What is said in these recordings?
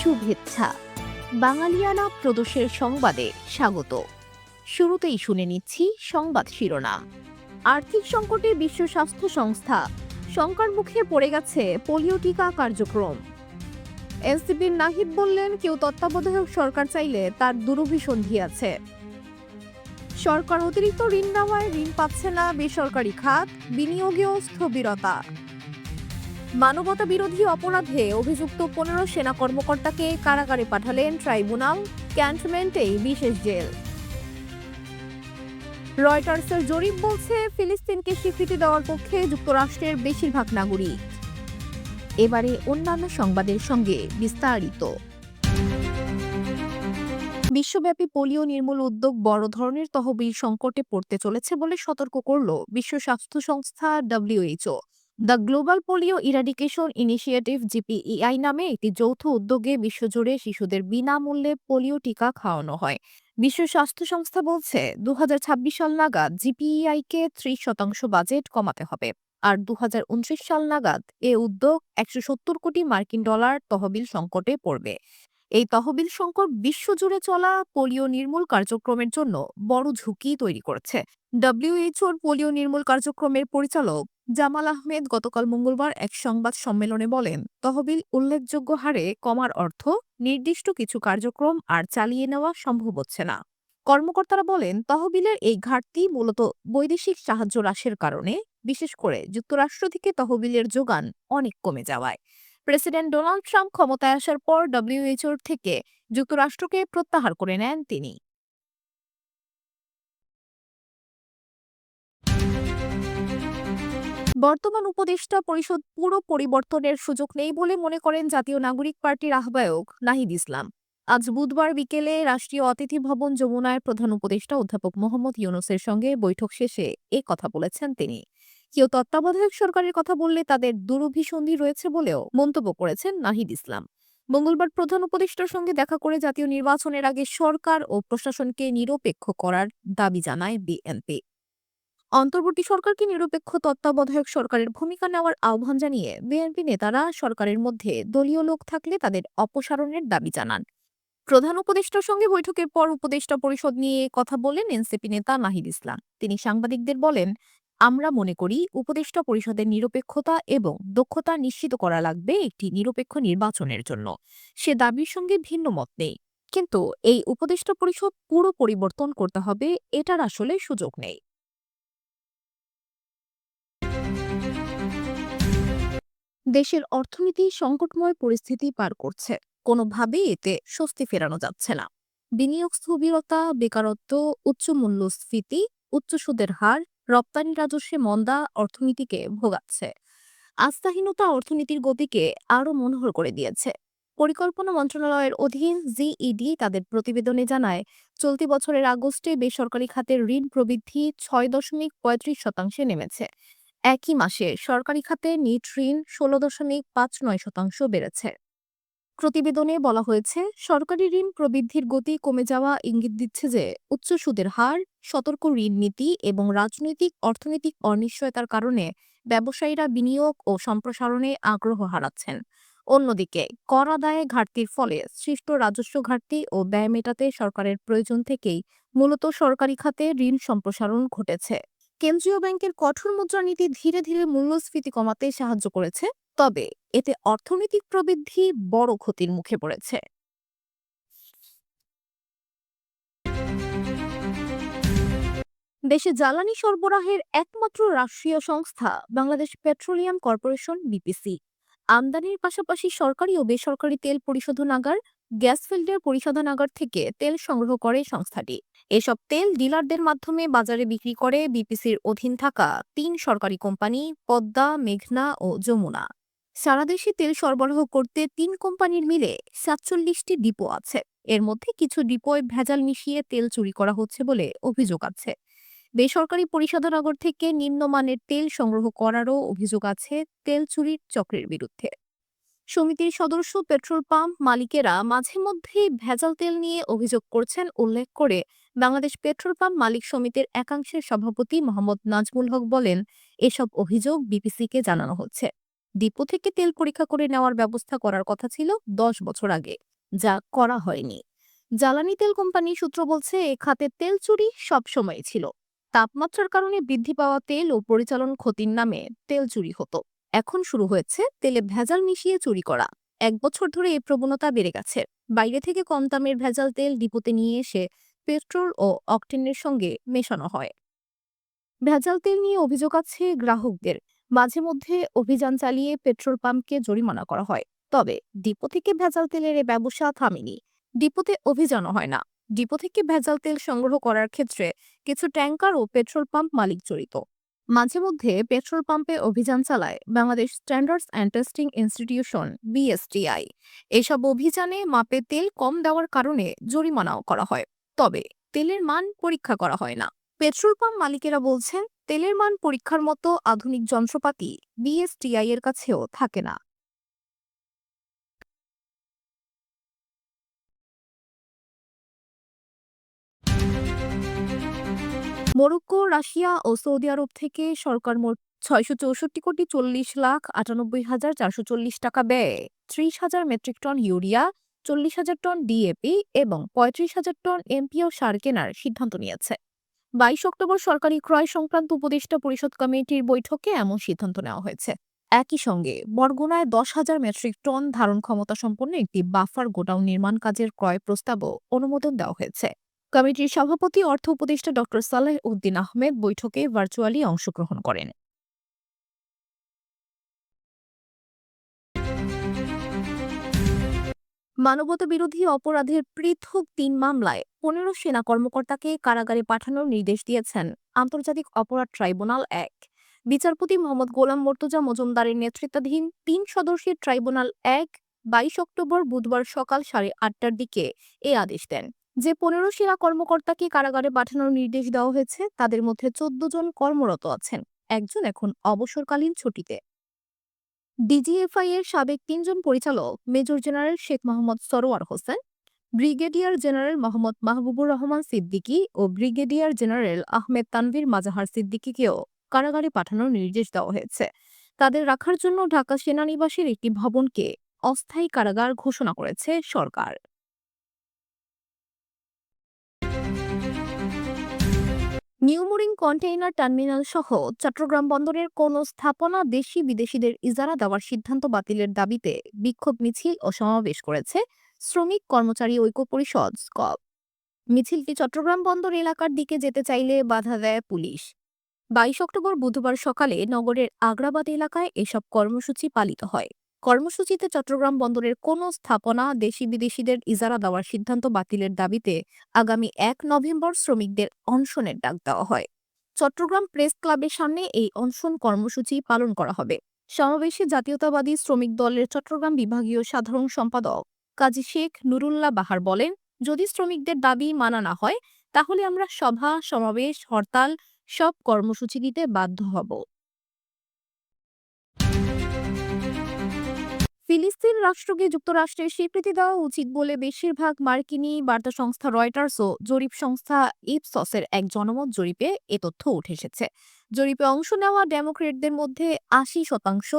শুভেচ্ছা। বাঙালিয়ানা প্রদোষের সংবাদে স্বাগত। শুরুতেই শুনে নিচ্ছি সংবাদ শিরোনাম। আর্থিক সংকটে বিশ্ব স্বাস্থ্য সংস্থা শঙ্কার মুখে পড়ে গেছে পোলিও টিকা কার্যক্রম। এনসিপির নাহিদ বললেন, কেউ তত্ত্বাবধায়ক সরকার চাইলে তার দুরভিসন্ধি আছে। সরকার অতিরিক্ত ঋণ নেওয়ায় ঋণ পাচ্ছে না বেসরকারি খাত, বিনিয়োগেও স্থবিরতা। মানবতা বিরোধী অপরাধে অভিযুক্ত পনেরো সেনা কর্মকর্তাকে কারাগারে পাঠালেন ট্রাইব্যুনাল ক্যান্টনমেন্টেই বিশেষ জেল। রয়টার্সের জরিপ বলছে, ফিলিস্তিনকে স্বীকৃতি দেওয়ার পক্ষে যুক্তরাষ্ট্রের বেশিরভাগ নাগরিক। এবারে অন্যান্য সংবাদের সঙ্গে বিস্তারিত। বিশ্বব্যাপী পোলিও নির্মূল উদ্যোগ বড় ধরনের তহবিল সংকটে পড়তে চলেছে বলে সতর্ক করল বিশ্ব স্বাস্থ্য সংস্থা W H O. The global polio eradication initiative G P E I নামে একটি যৌথ উদ্যোগে বিশ্বজুড়ে শিশুদের বিনামূল্যে পোলিও টিকা খাওয়ানো হয়। বিশ্ব স্বাস্থ্য সংস্থা বলছে, দুহাজার ছাব্বিশ সাল নাগাদ জিপিইআই কে ত্রিশ শতাংশ বাজেট কমাতে হবে। আর দু সাল নাগাদ এ উদ্যোগ একশো সত্তর কোটি মার্কিন ডলার তহবিল সংকটে পড়বে। এই তহবিল সংকট বিশ্বজুড়ে চলা পোলিও নির্মূল কার্যক্রমের জন্য বড় ঝুঁকি তৈরি করেছে। ডব্লিউএইচওর পোলিও নির্মূল কার্যক্রমের পরিচালক জামাল আহমেদ গতকাল মঙ্গলবার এক সংবাদ সম্মেলনে বলেন, তহবিল উল্লেখযোগ্য হারে কমার অর্থ নির্দিষ্ট কিছু কার্যক্রম আর চালিয়ে নেওয়া সম্ভব হচ্ছে না। কর্মকর্তারা বলেন, তহবিলের এই ঘাটতি মূলত বৈদেশিক সাহায্য হ্রাসের কারণে, বিশেষ করে যুক্তরাষ্ট্র থেকে তহবিলের যোগান অনেক কমে যাওয়ায়। প্রেসিডেন্ট ডোনাল্ড ট্রাম্প ক্ষমতায় আসার পর ডব্লিউএইচওর থেকে যুক্তরাষ্ট্রকে প্রত্যাহার করে নেন তিনি। বর্তমান উপদেষ্টা পরিষদ পুরো পরিবর্তনের সুযোগ নেই বলে মনে করেন জাতীয় নাগরিক পার্টির আহ্বায়ক নাহিদ ইসলাম। আজ বুধবার বিকেলে রাষ্ট্রীয় অতিথি ভবন যমুনায় প্রধান উপদেষ্টা অধ্যাপক মোহাম্মদ ইউনুসের সঙ্গে বৈঠক শেষে এ কথা বলেছেন তিনি। কেউ তত্ত্বাবধায়ক সরকারের কথা বললে তাদের দুরভিসন্ধি রয়েছে বলেও মন্তব্য করেছেন নাহিদ ইসলাম। মঙ্গলবার প্রধান উপদেষ্টার সঙ্গে দেখা করে জাতীয় নির্বাচনের আগে সরকার ও প্রশাসনকে নিরপেক্ষ করার দাবি জানায় বিএনপি। অন্তর্বর্তী সরকারকে নিরপেক্ষ তত্ত্বাবধায়ক সরকারের ভূমিকা নেওয়ার আহ্বান জানিয়ে বিএনপি নেতারা সরকারের মধ্যে দলীয় লোক থাকলে তাদের অপসারণের দাবি জানান। প্রধান উপদেষ্টার সঙ্গে বৈঠকের পর উপদেষ্টা পরিষদ নিয়ে কথা বলেন এনসিপি নেতা নাহিদ ইসলাম। তিনি সাংবাদিকদের বলেন, আমরা মনে করি উপদেষ্টা পরিষদের নিরপেক্ষতা এবং দক্ষতা নিশ্চিত করা লাগবে একটি নিরপেক্ষ নির্বাচনের জন্য। সে দাবির সঙ্গে ভিন্ন মত নেই। কিন্তু এই উপদেষ্টা পরিষদ পুরো পরিবর্তন করতে হবে এটার আসলে সুযোগ নেই। দেশের অর্থনীতি সংকটময় পরিস্থিতি পার করছে। কোনোভাবেই এতে স্বস্তি ফেরানো যাচ্ছে না। বিনিয়োগ স্থবিরতা, বেকারত্ব, উচ্চ মূল্যস্ফীতি, উচ্চ সুদের হার, রপ্তানি রাজস্বে মন্দা অর্থনীতিকে ভোগাচ্ছে। আস্থাহীনতা অর্থনীতির গতিকে আরও মনোহর করে দিয়েছে। পরিকল্পনা মন্ত্রণালয়ের অধীন জিইডি তাদের প্রতিবেদনে জানায়, চলতি বছরের আগস্টে বেসরকারি খাতের ঋণ প্রবৃদ্ধি ছয় দশমিক পঁয়ত্রিশ শতাংশে নেমেছে। একই মাসে সরকারি খাতে নিট ঋণ ষোলো দশমিক পাঁচ নয় শতাংশ বেড়েছে। প্রতিবেদনে বলা হয়েছে, সরকারি ঋণ প্রবৃদ্ধির গতি কমে যাওয়া ইঙ্গিত দিচ্ছে যে উচ্চ সুদের হার, সতর্ক ঋণ নীতি এবং রাজনৈতিক, অর্থনৈতিক অনিশ্চয়তার কারণে ব্যবসায়ীরা বিনিয়োগ ও সম্প্রসারণে আগ্রহ হারাচ্ছেন। অন্যদিকে, কর আদায়ে ঘাটতির ফলে সৃষ্ট রাজস্ব ঘাটতি ও ব্যয় মেটাতে সরকারের প্রয়োজন থেকেই মূলত সরকারি খাতে ঋণ সম্প্রসারণ ঘটেছে। কেন্দ্রীয় ব্যাংকের কঠোর মুদ্রানীতি ধীরে ধীরে মূল্যস্ফীতি কমাতে সাহায্য করেছে, তবে এতে অর্থনৈতিক প্রবৃদ্ধি বড় ক্ষতির মুখে পড়েছে। দেশে জ্বালানি সরবরাহের একমাত্র রাষ্ট্রীয় সংস্থা বাংলাদেশ পেট্রোলিয়াম কর্পোরেশন, বিপিসি। আমদানির পাশাপাশি সরকারি ও বেসরকারি তেল পরিশোধনাগার গ্যাস ফিল্ডের পরিশোধনাগার থেকে তেল সংগ্রহ করে সংস্থাটি। এসব তেল ডিলারদের মাধ্যমে বাজারে বিক্রি করে বিপিসির অধীন থাকা তিন সরকারি কোম্পানি পদ্মা, মেঘনা ও যমুনা। সারা দেশে তেল সরবরাহ করতে তিন কোম্পানির মিলে সাতচল্লিশটি ডিপো আছে। এর মধ্যে কিছু ডিপোয় ভেজাল মিশিয়ে তেল চুরি করা হচ্ছে বলে অভিযোগ আছে। বেসরকারি পরিশোধনাগার থেকে নিম্নমানের তেল সংগ্রহ করারও অভিযোগ আছে তেল চুরির চক্রের বিরুদ্ধে। সমিতির সদস্য পেট্রোল পাম্প মালিকেরা মাঝে মধ্যেই ভেজাল তেল নিয়ে অভিযোগ করছেন উল্লেখ করে বাংলাদেশ পেট্রোল পাম্প মালিক সমিতির একাংশের সভাপতি মোহাম্মদ নাজমুল হক বলেন, এসব অভিযোগ বিপিসিকে জানানো হচ্ছে। ডিপো থেকে তেল পরীক্ষা করে নেওয়ার ব্যবস্থা করার কথা ছিল দশ বছর আগে, যা করা হয়নি। জ্বালানি তেল কোম্পানি সূত্র বলছে, এ খাতে তেল চুরি সবসময় ছিল। তাপমাত্রার কারণে বৃদ্ধি পাওয়া তেল ও পরিচালন ক্ষতির নামে তেল চুরি হতো। এখন শুরু হয়েছে তেলে ভেজাল মিশিয়ে চুরি করা। এক বছর ধরে এই প্রবণতা বেড়ে গেছে। বাইরে থেকে কম দামের ভেজাল তেল ডিপোতে নিয়ে এসে পেট্রোল ও অকটেনের সঙ্গে মেশানো হয়। ভেজাল তেল নিয়ে অভিযোগ আছে গ্রাহকদের। মাঝে মধ্যে অভিযান চালিয়ে পেট্রোল পাম্পকে জরিমানা করা হয়। তবে ডিপো থেকে ভেজাল তেলের এ ব্যবসা থামেনি। ডিপোতে অভিযানও হয় না। ডিপো থেকে ভেজাল তেল সংগ্রহ করার ক্ষেত্রে কিছু ট্যাঙ্কার ও পেট্রোল পাম্প মালিক জড়িত। মাঝে মধ্যে পেট্রোল পাম্পে অভিযান চালায় Bangladesh standards and testing institution, B S T I. এসব অভিযানে মাপে তেল কম দেওয়ার কারণে জরিমানাও করা হয়। তবে তেলের মান পরীক্ষা করা হয় না। পেট্রোল পাম্প মালিকেরা বলছেন, তেলের মান পরীক্ষার মতো আধুনিক যন্ত্রপাতি বিএসটিআই এর কাছেও থাকে না। মরক্কো, রাশিয়া ও সৌদি আরব থেকে সরকার মোট ছয়শো চৌষট্টি কোটি চল্লিশ লাখ আটানব্বই হাজার চারশো চল্লিশ টাকা ব্যয়ে। ত্রিশ হাজার মেট্রিক টন ইউরিয়া, চল্লিশ হাজার টন ডিএপি এবং পঁয়ত্রিশ হাজার টন এমপিও সার কেনার সিদ্ধান্ত নিয়েছে। বাইশ অক্টোবর সরকারি ক্রয় সংক্রান্ত উপদেষ্টা পরিষদ কমিটির বৈঠকে এমন সিদ্ধান্ত নেওয়া হয়েছে। একই সঙ্গে বরগুনায় দশ হাজার মেট্রিক টন ধারণ ক্ষমতা সম্পন্ন একটি বাফার গোডাউন নির্মাণ কাজের ক্রয় প্রস্তাবও অনুমোদন দেওয়া হয়েছে। কমিটির সভাপতি, অর্থ উপদেষ্টা ড সালেহ উদ্দিন আহমেদ বৈঠকে ভার্চুয়ালি অংশগ্রহণ করেন। মানবতা বিরোধী অপরাধের পৃথক তিন মামলায় পনেরো সেনা কর্মকর্তাকে কারাগারে পাঠানোর নির্দেশ দিয়েছেন আন্তর্জাতিক অপরাধ ট্রাইব্যুনাল এক। বিচারপতি মোহাম্মদ গোলাম মর্তুজা মজুমদারের নেতৃত্বাধীন তিন সদস্যের ট্রাইব্যুনাল এক বাইশ অক্টোবর বুধবার সকাল সাড়ে আটটার দিকে এ আদেশ দেন। যে, পনেরো সেনা কর্মকর্তাকে কারাগারে পাঠানোর নির্দেশ দেওয়া হয়েছে, তাদের মধ্যে চোদ্দ জন কর্মরত আছেন, একজন এখন অবসরকালীন ছুটিতে। ডিজিএফআই এর সাবেক তিনজন পরিচালক, major general Sheikh Mohammad Sarwar Hossain, brigadier general Mohammad Mahbubur Rahman Siddiqui ও ব্রিগেডিয়ার জেনারেল আহমেদ তানভীর মাজাহার সিদ্দিকীকেও কারাগারে পাঠানোর নির্দেশ দেওয়া হয়েছে। তাদের রাখার জন্য ঢাকা সেনানিবাসের একটি ভবনকে অস্থায়ী কারাগার ঘোষণা করেছে সরকার। নিউমুরিং কন্টেইনার টার্মিনাল সহ চট্টগ্রাম বন্দরের কোন স্থাপনা দেশি বিদেশিদের ইজারা দেওয়ার সিদ্ধান্ত বাতিলের দাবিতে বিক্ষোভ মিছিল ও সমাবেশ করেছে শ্রমিক কর্মচারী ঐক্য পরিষদ স্কপ মিছিলটি চট্টগ্রাম বন্দর এলাকার দিকে যেতে চাইলে বাধা দেয় পুলিশ। বাইশ অক্টোবর বুধবার সকালে নগরের আগ্রাবাদ এলাকায় এসব কর্মসূচি পালিত হয়। কর্মসূচিতে চট্টগ্রাম বন্দরের কোনো স্থাপনা দেশি বিদেশিদের ইজারা দেওয়ার সিদ্ধান্ত বাতিলের দাবিতে আগামী এক নভেম্বর শ্রমিকদের অনশনের ডাক দেওয়া হয়। চট্টগ্রাম প্রেস ক্লাবের সামনে এই অনশন কর্মসূচি পালন করা হবে। সমাবেশে জাতীয়তাবাদী শ্রমিক দলের চট্টগ্রাম বিভাগীয় সাধারণ সম্পাদক কাজী শেখ নুরুল্লাহ বাহার বলেন, যদি শ্রমিকদের দাবি মানা না হয়, তাহলে আমরা সভা, সমাবেশ, হরতাল সব কর্মসূচি দিতে বাধ্য হব। ফিলিস্তিন রাষ্ট্রকে যুক্তরাষ্ট্রের স্বীকৃতি দেওয়া উচিত বলে বেশিরভাগ মার্কিনী বার্তা সংস্থা রয়টার্স ও জরিপ সংস্থা ইপসসের এক জনমত জরিপে এ তথ্য উঠে এসেছে। জরিপে অংশ নেওয়া ডেমোক্রেটদের মধ্যে আশি শতাংশ,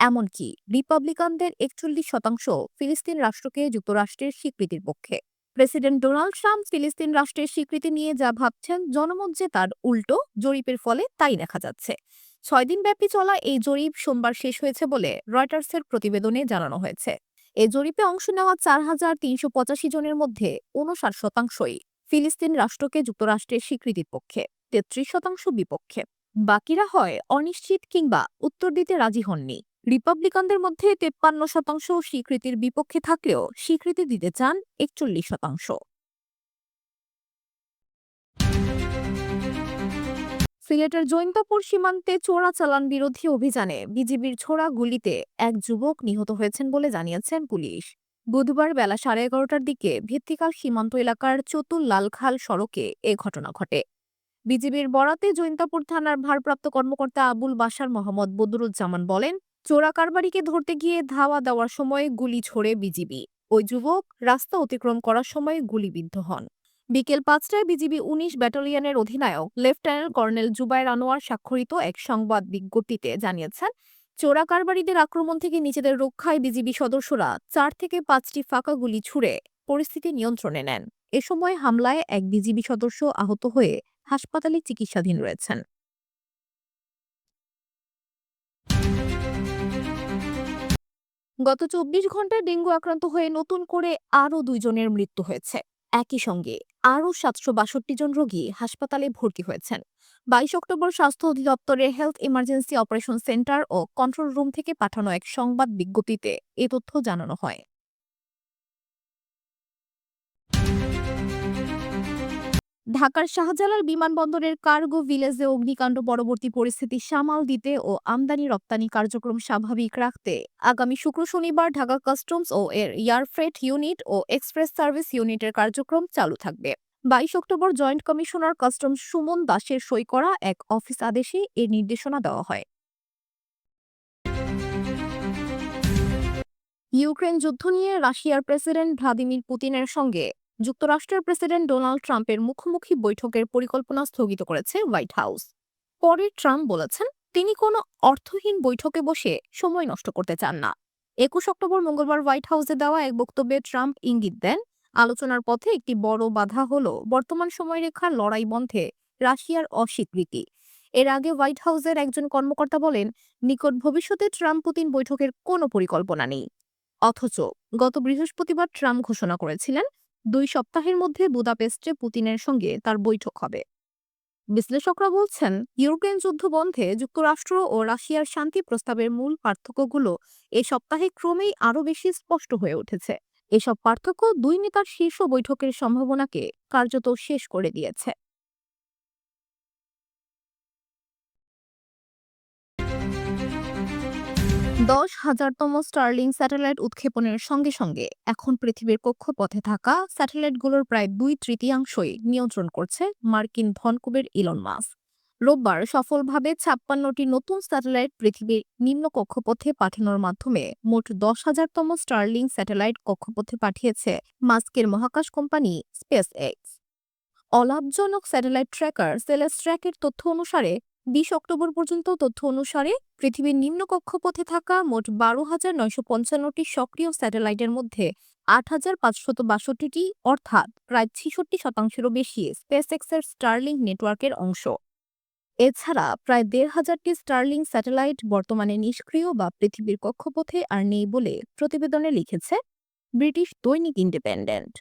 এমনকি রিপাবলিকানদের একচল্লিশ শতাংশ ফিলিস্তিন রাষ্ট্রকে যুক্তরাষ্ট্রের স্বীকৃতির পক্ষে। প্রেসিডেন্ট ডোনাল্ড ট্রাম্প ফিলিস্তিন রাষ্ট্রের স্বীকৃতি নিয়ে যা ভাবছেন, জনমত যে তার উল্টো, জরিপের ফলে তাই দেখা যাচ্ছে। ছয় দিনব্যাপী চলা এই জরিপ সোমবার শেষ হয়েছে বলে রয়টার্সের প্রতিবেদনে জানানো হয়েছে। এ জরিপে অংশ নেওয়া চার হাজার তিনশো পঁচাশি জনের মধ্যে উনষাট শতাংশই ফিলিস্তিন রাষ্ট্রকে যুক্তরাষ্ট্রের স্বীকৃতির পক্ষে, তেত্রিশ শতাংশ বিপক্ষে। বাকিরা হয় অনিশ্চিত কিংবা উত্তর দিতে রাজি হননি। রিপাবলিকানদের মধ্যে তেপ্পান্ন শতাংশ স্বীকৃতির বিপক্ষে থাকলেও স্বীকৃতি দিতে চান একচল্লিশ শতাংশ। সিলেটের জৈন্তপুর সীমান্তে চোরাচালান বিরোধী অভিযানে বিজিবির ছোড়া গুলিতে এক যুবক নিহত হয়েছেন বলে জানিয়েছেন পুলিশ। বুধবার বেলা সাড়ে এগারোটার দিকে ভিত্তিকাল সীমান্ত এলাকার চতুল লালখাল সড়কে এ ঘটনা ঘটে। বিজিবির বরাতে জৈন্তাপুর থানার ভারপ্রাপ্ত কর্মকর্তা আবুল বাশার মোহাম্মদ বদরুজ্জামান বলেন, চোরা কারবারিকে ধরতে গিয়ে ধাওয়া দেওয়ার সময় গুলি ছোড়ে বিজিবি। ওই যুবক রাস্তা অতিক্রম করার সময় গুলিবিদ্ধ হন। বিকেল পাঁচটায় বিজিবি উনিশ ব্যাটালিয়নের অধিনায়ক লেফটেন্যান্ট কর্নেল জুবাইর আনোয়ার স্বাক্ষরিত এক সংবাদ বিজ্ঞপ্তিতে জানিয়েছেন, চোরা কারবারিদের আক্রমণ থেকে নিজেদের রক্ষায় বিজিবি সদস্যরা চার থেকে পাঁচটি ফাঁকা গুলি ছুড়ে পরিস্থিতি নিয়ন্ত্রণে নেন। এ সময় হামলায় এক বিজিবি সদস্য আহত হয়ে হাসপাতালে চিকিৎসাধীন রয়েছেন। গত চব্বিশ ঘন্টায় ডেঙ্গু আক্রান্ত হয়ে নতুন করে আরও দুইজনের মৃত্যু হয়েছে। একই সঙ্গে আরও সাতশো বাষট্টি জন রোগী হাসপাতালে ভর্তি হয়েছেন। বাইশ অক্টোবর স্বাস্থ্য অধিদপ্তরের হেলথ ইমার্জেন্সি অপারেশন সেন্টার ও কন্ট্রোল রুম থেকে পাঠানো এক সংবাদ বিজ্ঞপ্তিতে এ তথ্য জানানো হয়। ঢাকার শাহজালাল বিমানবন্দরের কার্গো ভিলেজে অগ্নিকাণ্ড পরবর্তী পরিস্থিতি সামাল দিতে ও আমদানি রপ্তানি কার্যক্রম স্বাভাবিক রাখতে আগামী শুক্র শনিবার ঢাকা কাস্টমস ও এর এয়ারফ্রেট ইউনিট ও এক্সপ্রেস সার্ভিস ইউনিটের কার্যক্রম চালু থাকবে। বাইশ October joint commissioner customs Suman দাসের সই করা এক অফিস আদেশে এর নির্দেশনা দেওয়া হয়। ইউক্রেন যুদ্ধ নিয়ে রাশিয়ার প্রেসিডেন্ট ভ্লাদিমির পুতিনের সঙ্গে যুক্তরাষ্ট্রের প্রেসিডেন্ট ডোনাল্ড ট্রাম্পের মুখোমুখি বৈঠকের পরিকল্পনা স্থগিত করেছে হোয়াইট হাউস। পরে ট্রাম্প বলেছেন, তিনি কোনো অর্থহীন বৈঠকে বসে সময় নষ্ট করতে চান না। একুশ অক্টোবর মঙ্গলবার হোয়াইট হাউসে দেওয়া এক বক্তব্যে ট্রাম্প ইঙ্গিত দেন, আলোচনার পথে একটি বড় বাধা হল বর্তমান সময়রেখার লড়াই বন্ধে রাশিয়ার অস্বীকৃতি। এর আগে হোয়াইট হাউসের একজন কর্মকর্তা বলেন, নিকট ভবিষ্যতে ট্রাম্প পুতিন বৈঠকের কোনো পরিকল্পনা নেই। অথচ গত বৃহস্পতিবার ট্রাম্প ঘোষণা করেছিলেন দুই সপ্তাহের মধ্যে বুদাপেস্টে পুতিনের সঙ্গে তার বৈঠক হবে। বিশ্লেষকরা বলছেন ইউক্রেন যুদ্ধ বন্ধে যুক্তরাষ্ট্র ও রাশিয়ার শান্তি প্রস্তাবের মূল পার্থক্যগুলো এ সপ্তাহে ক্রমেই আরও বেশি স্পষ্ট হয়ে উঠেছে। এসব পার্থক্য দুই নেতার শীর্ষ বৈঠকের সম্ভাবনাকে কার্যত শেষ করে দিয়েছে। দশ হাজারতম স্টার্লিং স্যাটেলাইট উৎক্ষেপণের সঙ্গে সঙ্গে এখন পৃথিবীর কক্ষপথে থাকা স্যাটেলাইটগুলোর প্রায় দুই তৃতীয়াংশই নিয়ন্ত্রণ করছে মার্কিন ধনকুবের ইলন মাস রোববার সফলভাবে ছাপ্পান্নটি নতুন স্যাটেলাইট পৃথিবীর নিম্ন কক্ষপথে পাঠানোর মাধ্যমে মোট দশ হাজারতম স্টার্লিং স্যাটেলাইট কক্ষপথে পাঠিয়েছে মাস্কের মহাকাশ কোম্পানি স্পেস এক্স অলাভজনক স্যাটেলাইট ট্র্যাকার সেলেস ট্র্যাকের তথ্য অনুসারে বিশ অক্টোবর পর্যন্ত তথ্য অনুসারে পৃথিবীর নিম্ন কক্ষপথে থাকা মোট বারো হাজার নয়শো পঞ্চান্নটি সক্রিয় স্যাটেলাইটের মধ্যে আট হাজার পাঁচশত বাষট্টিটি, অর্থাৎ প্রায় ছিষট্টি শতাংশেরও বেশি, স্পেসএক্সের স্টারলিং নেটওয়ার্কের অংশ। এছাড়া প্রায় দেড় হাজারটি স্টারলিং স্যাটেলাইট বর্তমানে নিষ্ক্রিয় বা পৃথিবীর কক্ষপথে আর নেই বলে প্রতিবেদনে লিখেছে ব্রিটিশ দৈনিক ইন্ডিপেন্ডেন্ট।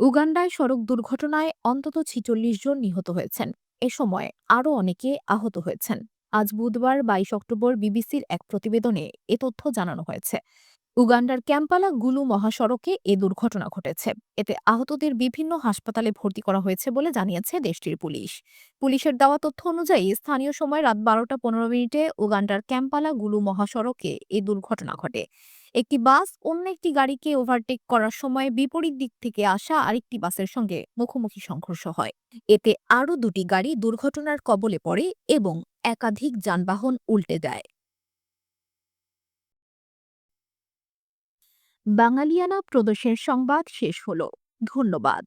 উগান্ডায় সড়ক দুর্ঘটনায় অন্তত ছিচল্লিশ জন নিহত হয়েছেন। এ সময় আরও অনেকে আহত হয়েছেন। আজ বুধবার বাইশ অক্টোবর বিবিসির এক প্রতিবেদনে এ তথ্য জানানো হয়েছে। উগান্ডার ক্যাম্পালা গুলু মহাসড়কে এ দুর্ঘটনা ঘটেছে। এতে আহতদের বিভিন্ন হাসপাতালে ভর্তি করা হয়েছে বলে জানিয়েছে দেশটির পুলিশ। পুলিশের দেওয়া তথ্য অনুযায়ী স্থানীয় সময় রাত বারোটা পনেরো মিনিটে উগান্ডার ক্যাম্পালা গুলু মহাসড়কে এ দুর্ঘটনা ঘটে। একটি বাস অন্য একটি গাড়িকে ওভারটেক করার সময় বিপরীত দিক থেকে আসা আরেকটি বাসের সঙ্গে মুখোমুখি সংঘর্ষ হয়। এতে আরও দুটি গাড়ি দুর্ঘটনার কবলে পড়ে এবং একাধিক যানবাহন উল্টে যায়। বাঙালিয়ানা প্রদেশের সংবাদ শেষ হল। ধন্যবাদ।